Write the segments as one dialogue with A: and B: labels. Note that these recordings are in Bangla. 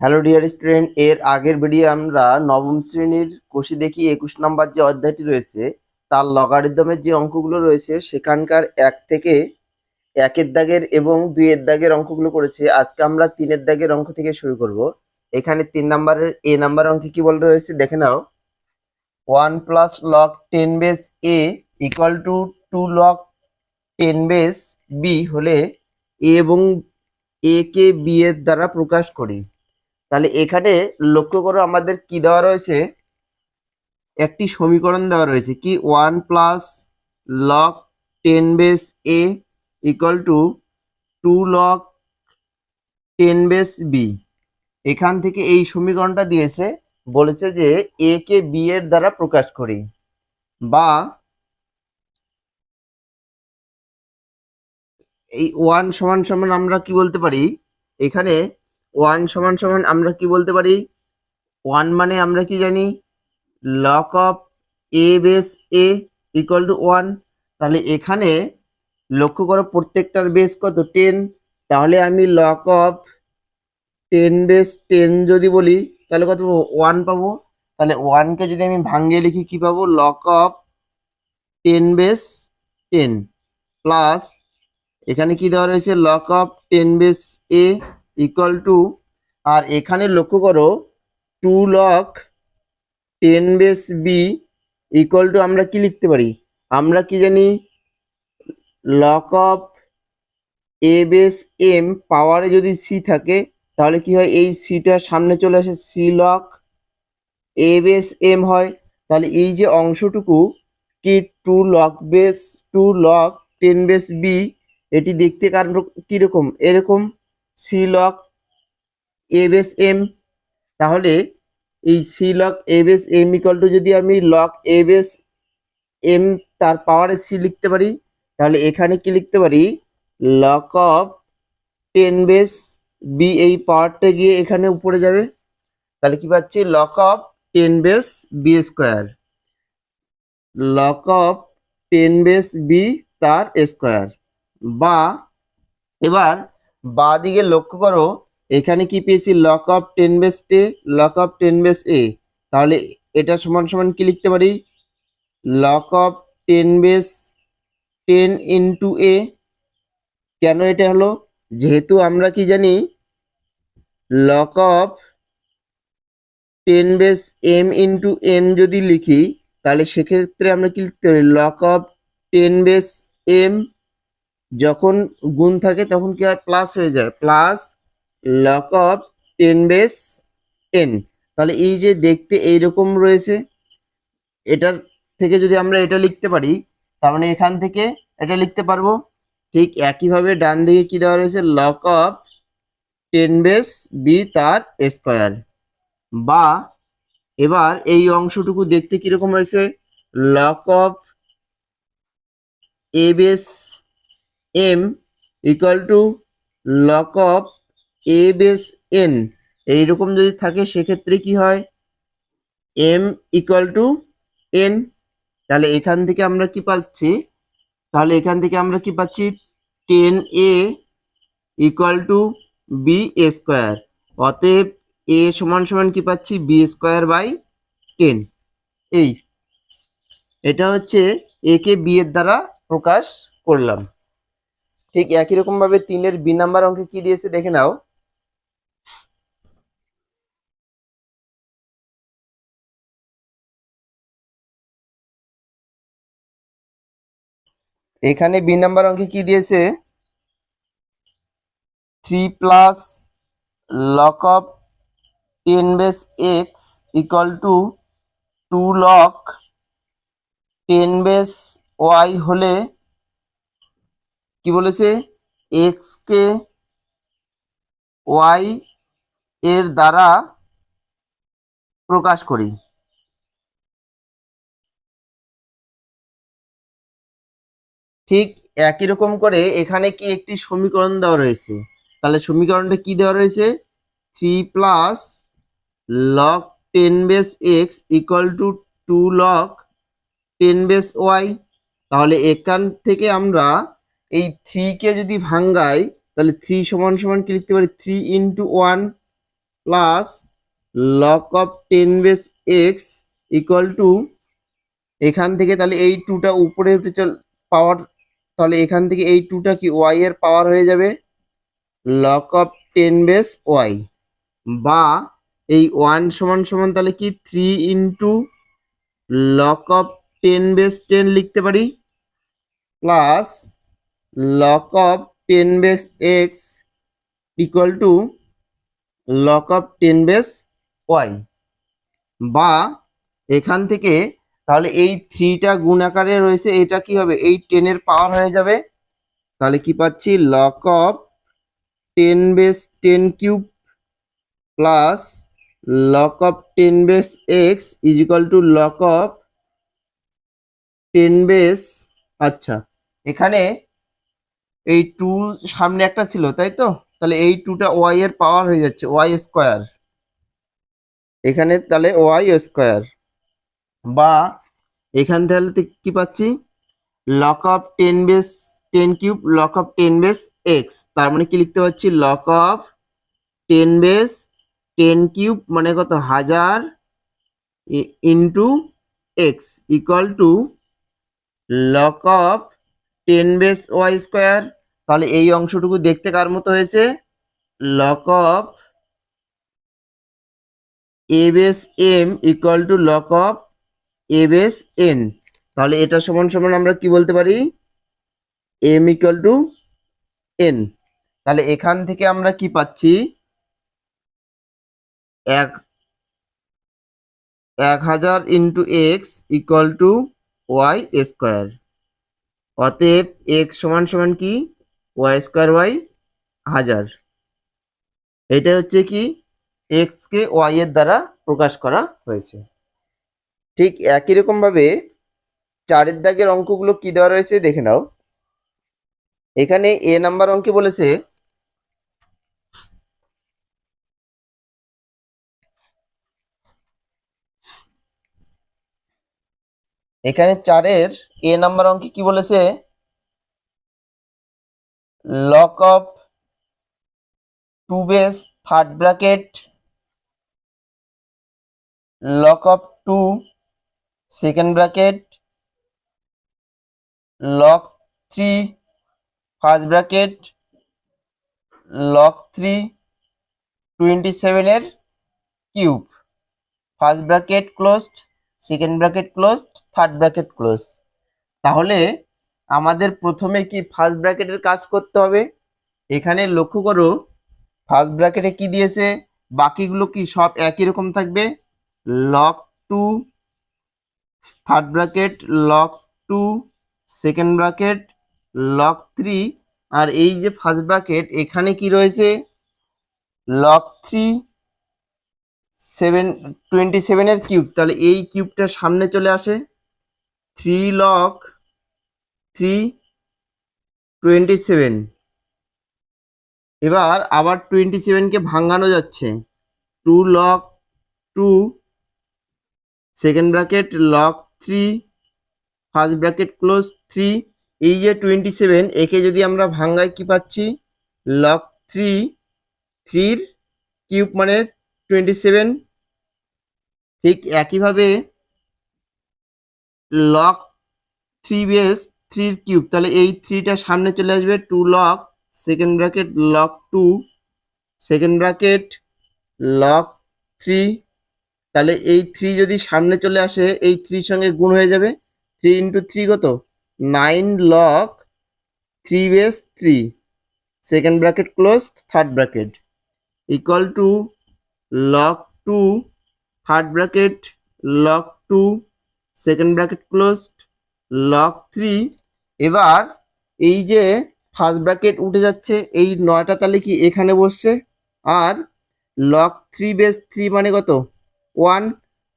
A: হ্যালো ডিয়ার স্টুডেন্ট এর আগের ভিডিও আমরা নবম শ্রেণির কোষে দেখি একুশ নম্বর যে অধ্যায়টি রয়েছে, তার লগারিদমের যে অঙ্কগুলো রয়েছে, সেখানকার এক থেকে একের দাগের এবং দুইয়ের দাগের অঙ্কগুলো করেছে। আজকে আমরা তিনের দাগের অঙ্ক থেকে শুরু করব। এখানে তিন নম্বরের, এ নাম্বার অঙ্কে কি বলা রয়েছে, দেখে নাও। One plus log ten base a equal to two log ten base b হলে এ এবং এ কে বি এর দ্বারা প্রকাশ করি। তাহলে এখানে লক্ষ্য করো আমাদের কি দেওয়া রয়েছে? একটি সমীকরণ দেওয়া রয়েছে। কি? One plus log ten base a equal to two log ten base b. এখান থেকে এই সমীকরণটা দিয়েছে, বলেছে যে এ কে বি এর দ্বারা প্রকাশ করি। বা এই ওয়ান সমান সমান আমরা কি বলতে পারি? এখানে ওয়ান সমান সমান আমরা কি বলতে পারি? ওয়ান মানে আমরা কি জানি? Log of a base a equal to one তাহলে এখানে লক্ষ্য করো প্রত্যেকটার বেস কত? টেন তাহলে আমি log of ten base ten যদি বলি, তাহলে কত ওয়ান পাবো। তাহলে ওয়ানকে যদি আমি ভাঙ্গিয়ে লিখি, কি পাবো? Log of ten base ten plus এখানে কি দেওয়া রয়েছে? Log of ten base a equal to আর এখানে লক্ষ্য করো two log ten base b equal to আমরা কি লিখতে পারি? আমরা কি জানি log of a base m পাওয়ারে যদি সি থাকে, তাহলে কি হয়? এই সিটা সামনে চলে আসে c log a base m হয়। তাহলে এই যে অংশটুকু, কি two log base two log ten base b এটি দেখতে কার কীরকম? এরকম। C log a base m তাহলে এই c log a base m equal to যদি আমি লক এ বেস এম তার পাওয়ারে সি লিখতে পারি, তাহলে এখানে কি লিখতে পারি? Log of ten base b এই পাওয়ারটা গিয়ে এখানে উপরে যাবে। তাহলে কি পাচ্ছি? Log of ten base b square log of ten base b তার স্কোয়ার বা এবার বা দিকে লক্ষ্য করো, এখানে কি পেয়েছি? Log of ten base ten log of ten base a তাহলে এটা সমান সমান কি লিখতে পারি? Log of ten base ten into a কেন এটা হলো? যেহেতু আমরা কি জানি? Log of ten base m into n যদি লিখি, তাহলে সেক্ষেত্রে আমরা কি লিখতে পারি? Log of ten base m যখন গুণ থাকে তখন কি হয়? প্লাস হয়ে যায়। Plus log of ten base n তাহলে এই যে দেখতে এইরকম রয়েছে, এটার থেকে যদি আমরা এটা লিখতে পারি, তার মানে এখান থেকে এটা লিখতে পারব। ঠিক একইভাবে ডান দিকে কি দেওয়া রয়েছে? Log of ten base b তার স্কোয়ার বা এবার এই অংশটুকু দেখতে কীরকম রয়েছে? Log of a base m equal to log of a base n এইরকম যদি থাকে, সেক্ষেত্রে কি হয়? এম ইকুয়াল টু এন তাহলে এখান থেকে আমরা কি পাচ্ছি? তাহলে এখান থেকে আমরা কি পাচ্ছি? Ten a equal to b square অতএব এ সমান সমান কি পাচ্ছি? বি স্কোয়ার বাই টেন এই, এটা হচ্ছে এ কে বি এর দ্বারা প্রকাশ করলাম। ঠিক একই রকম ভাবে তিনের বি নাম্বার অঙ্কে কি দিয়েছে দেখে নাও। এখানে বি নাম্বার অঙ্কে কি দিয়েছে? Three plus log of ten base x equal to two log ten base y হলে কি বলেছে? এক্স কে ওয়াই এর দ্বারা প্রকাশ করি। ঠিক একই রকম করে এখানে কি একটি সমীকরণ দেওয়া রয়েছে? তাহলে সমীকরণটা কি দেওয়া রয়েছে? Three plus log ten base x equal to two log ten base y তাহলে এখান থেকে আমরা এই থ্রি কে যদি ভাঙ্গাই, তাহলে থ্রি সমান সমান কি লিখতে পারি? Three into one plus log of ten base x equal to এখান থেকে তাহলে এই টুটা উপরে উঠে চল পাওয়ার তাহলে এখান থেকে এই টুটা কি ওয়াই এর পাওয়ার হয়ে যাবে? Log of ten base y বা এই ওয়ান সমান সমান তাহলে কি? Three into log of ten base ten লিখতে পারি? Plus log of ten base x equal to log of ten base y বা এখান থেকে তাহলে এই থ্রিটা গুণ আকারে রয়েছে, এটা কি হবে? এই টেনের পাওয়ার হয়ে যাবে। তাহলে কি পাচ্ছি? Log of ten base ten cube plus log of ten base x is equal to log of ten base আচ্ছা এখানে এই টু সামনে একটা ছিল, তাই তো? তাহলে এই টুটা ওয়াই এর পাওয়ার হয়ে যাচ্ছে ওয়াই স্কোয়ার এখানে তাহলে ওয়াই স্কোয়ার বা এখান তাহলে কি পাচ্ছি? Log of ten base ten cube log of ten base x তার মানে কি লিখতে পাচ্ছি? Log of ten base ten cube মানে কত? হাজার into x equal to log of ten base y square তাহলে এই অংশটুকু দেখতে কার মতো হয়েছে? Log of a m equal to log of a n তাহলে এটা সমান সমান আমরা কি বলতে পারি? এম ইকুয়াল টু এন তাহলে এখান থেকে আমরা কি পাচ্ছি? এক এক হাজার into x equal to y square অতএব এক্স সমান সমান কি? ওয়াই স্কোয়ার ওয়াই হাজার। এটা হচ্ছে কি এক্স কে ওয়াই এর দ্বারা প্রকাশ করা হয়েছে। ঠিক একই রকম ভাবে চারের দাগের অঙ্কগুলো কি দেওয়া রয়েছে দেখে নাও। এখানে এ নাম্বার অঙ্কে বলেছে, এখানে চারের এ নাম্বার অঙ্কে কি বলেছে log of two base third bracket log of two second bracket log three first bracket log three twenty সেভেনের cube first bracket closed second bracket closed third bracket close তাহলে আমাদের প্রথমে কি ফার্স্ট ব্র্যাকেটের কাজ করতে হবে? এখানে লক্ষ্য করো ফার্স্ট ব্র্যাকেটে কি দিয়েছে? বাকিগুলো কি সব একই রকম থাকবে? Log two third bracket log two second bracket log three আর এই যে ফার্স্ট ব্র্যাকেট এখানে কি রয়েছে? লক থ্রি সেভেন টোয়েন্টি সেভেনের কিউব তাহলে এই কিউবটা সামনে চলে আসে। Three log three twenty seven এবার আবার টোয়েন্টি সেভেনকে ভাঙানো যাচ্ছে। Two log two second bracket log three first bracket close three এই যে টোয়েন্টি সেভেন একে যদি আমরা ভাঙ্গাই কি পাচ্ছি? লক থ্রি থ্রির কিউব মানে টোয়েন্টি সেভেন ঠিক একইভাবে লক থ্রি বেস থ্রির কিউব, তাহলে এই থ্রিটা সামনে চলে আসবে two log, second bracket log two, second bracket log three, তাহলে এই থ্রি যদি সামনে চলে আসে, এই থ্রির সঙ্গে গুণ হয়ে যাবে, থ্রি ইন্টু থ্রি কত? Nine log three base three, second bracket close third bracket, equal to log two, third bracket log two, second bracket close log three এবার এই যে ফার্স্ট ব্র্যাকেট উঠে যাচ্ছে, এই নয়টা তাহলে কি এখানে বসছে? আর লক থ্রি বেস থ্রি মানে কত? ওয়ান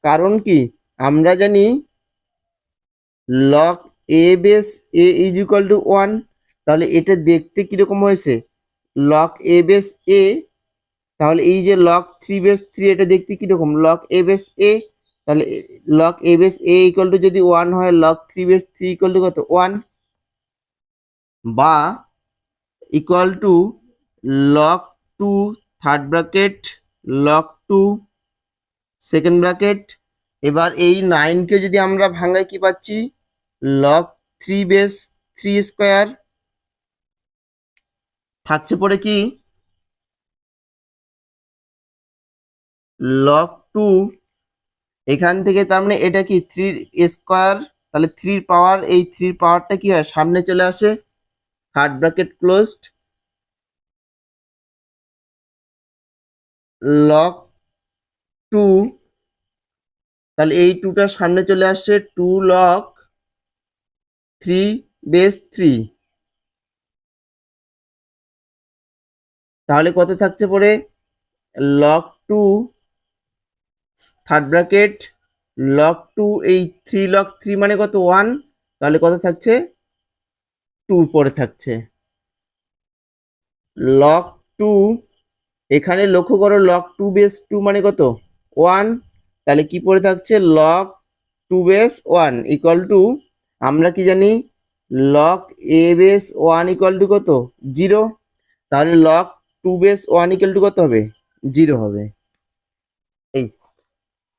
A: কারণ কি? আমরা জানি log a base a is equal to one তাহলে এটা দেখতে কীরকম হয়েছে? লক এ বেস এ তাহলে এই যে লক থ্রি বেস থ্রি এটা দেখতে কীরকম? লক এ বেস এ তাহলে log a base a equal to যদি ওয়ান হয় log three base three equal to কত? ওয়ান বা equal to log two third bracket log two second bracket এবার এই নাইনকে যদি আমরা ভাঙাই কি পাচ্ছি? Log three base three square থাকছে পরে কি? লক টু এখান থেকে তার মানে এটা কি থ্রি স্কোয়ার তাহলে থ্রির পাওয়ার এই থ্রির পাওয়ারটা কি হয়? সামনে চলে আসে third bracket closed log two তাহলে এই টুটা সামনে চলে আসছে two log three base three তাহলে কত থাকছে পরে? Log two third bracket log two এই থ্রি লক থ্রি মানে কত? ওয়ান তাহলে কত থাকছে? টু পরে থাকছে। লক টু এখানে লক্ষ্য করো লক টু বেস টু মানে কত? ওয়ান তাহলে কি পড়ে থাকছে? Log two base one equal to আমরা কি জানি? Log a base one equal to কত? জিরো তাহলে log two base one equal to কত হবে? জিরো হবে।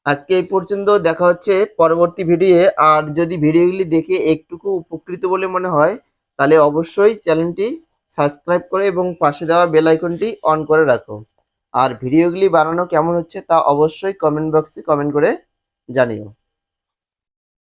A: আজকে এই পর্যন্ত দেখা হচ্ছে পরবর্তী ভিডিও আর যদি ভিডিওগুলি দেখে একটুকু উপকৃত বলে মনে হয়, তাহলে অবশ্যই চ্যানেলটি সাবস্ক্রাইব করে এবং পাশে দেওয়া বেল আইকনটি অন করে রাখো। আর ভিডিওগুলি বানানো কেমন হচ্ছে তা অবশ্যই কমেন্ট বক্সে কমেন্ট করে জানিও।